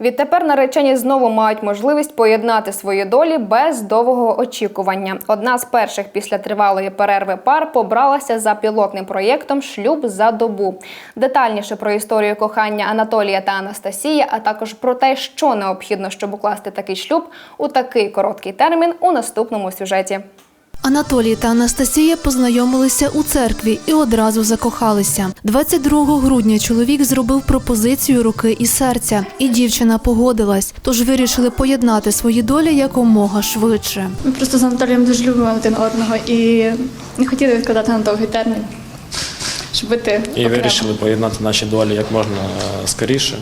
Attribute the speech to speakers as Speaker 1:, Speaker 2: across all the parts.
Speaker 1: Відтепер наречені знову мають можливість поєднати свої долі без довгого очікування. Одна з перших після тривалої перерви пар побралася за пілотним проєктом Шлюб за добу. Детальніше про історію кохання Анатолія та Анастасії, а також про те, що необхідно, щоб укласти такий шлюб у такий короткий термін у наступному сюжеті.
Speaker 2: Анатолій та Анастасія познайомилися у церкві і одразу закохалися. 22 грудня чоловік зробив пропозицію руки і серця, і дівчина погодилась, тож вирішили поєднати свої долі якомога швидше.
Speaker 3: Ми просто з Анатолієм дуже любимо один одного і не хотіли відкладати на довгий термін, щоб бути
Speaker 4: І
Speaker 3: окремо.
Speaker 4: вирішили поєднати наші долі як можна е, скоріше.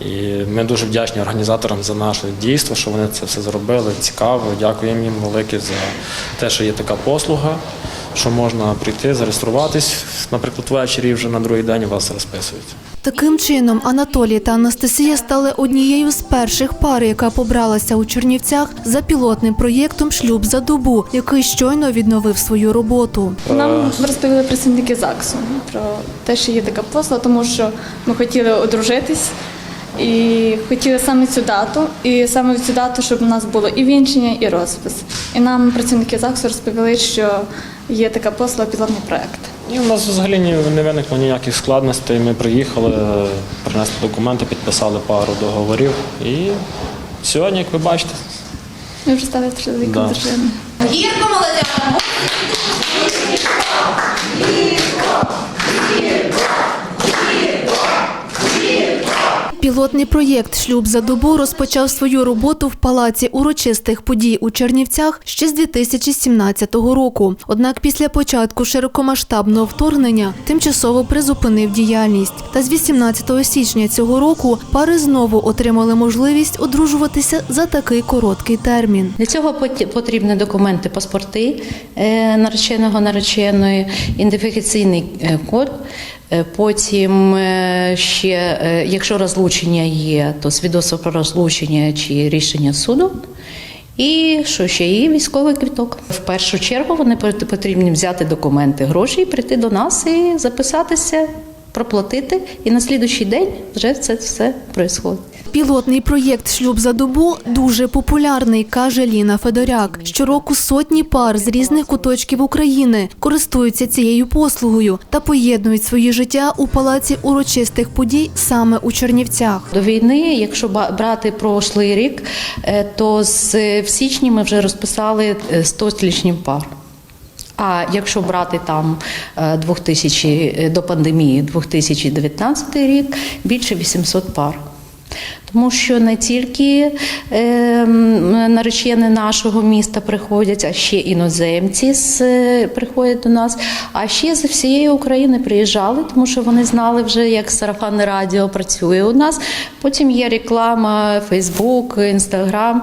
Speaker 4: І ми дуже вдячні організаторам за наше дійство, що вони це все зробили. Цікаво. Дякуємо їм велике за те, що є така послуга, що можна прийти, зареєструватись, наприклад, ввечері вже на другий день вас розписують.
Speaker 2: Таким чином, Анатолій та Анастасія стали однією з перших пар, яка побралася у Чернівцях за пілотним проєктом Шлюб за добу, який щойно відновив свою роботу.
Speaker 3: Нам розповіли працівники ЗАГСу про те, що є така послуга, тому що ми хотіли одружитись і хотіли саме цю дату, і саме цю дату, щоб у нас було і вінчення, і розпис. І нам працівники ЗАГСу розповіли, що є така послуга пілотний проект.
Speaker 4: І у нас взагалі не виникло ніяких складностей. Ми приїхали, принесли документи, підписали пару договорів. І сьогодні, як ви бачите,
Speaker 3: Ми вже стали чоловіком
Speaker 4: Да.
Speaker 3: дружиною.
Speaker 5: Гірко молодята.
Speaker 2: Пілотний проєкт Шлюб за добу розпочав свою роботу в палаці урочистих подій у Чернівцях ще з 2017 року. Однак після початку широкомасштабного вторгнення тимчасово призупинив діяльність. Та з 18 січня цього року пари знову отримали можливість одружуватися за такий короткий термін.
Speaker 5: Для цього пот- потрібні документи, паспорти е, нареченого нареченої, ідентифікаційний е, код. Е, Потім е, ще, е, якщо розлучення є, то свідоцтво про розлучення чи рішення суду. І що ще є військовий квіток. В першу чергу вони пот- потрібні взяти документи, гроші, прийти до нас і записатися, проплатити. І на слідуючий день вже це все відбувається.
Speaker 2: Пілотний проєкт Шлюб за добу дуже популярний, каже Ліна Федоряк. Щороку сотні пар з різних куточків України користуються цією послугою та поєднують свої життя у палаці урочистих подій саме у Чернівцях.
Speaker 5: До війни, якщо брати прошлий рік, е, то з в січні ми вже розписали е, 100 з лишнім пар. А якщо брати там е, 2000 е, до пандемії 2019 рік, більше 800 пар. Тому що не тільки е, наречені нашого міста приходять, а ще іноземці з, е, приходять до нас, а ще з всієї України приїжджали, тому що вони знали вже, як сарафанне радіо працює у нас. Потім є реклама, Фейсбук, Інстаграм.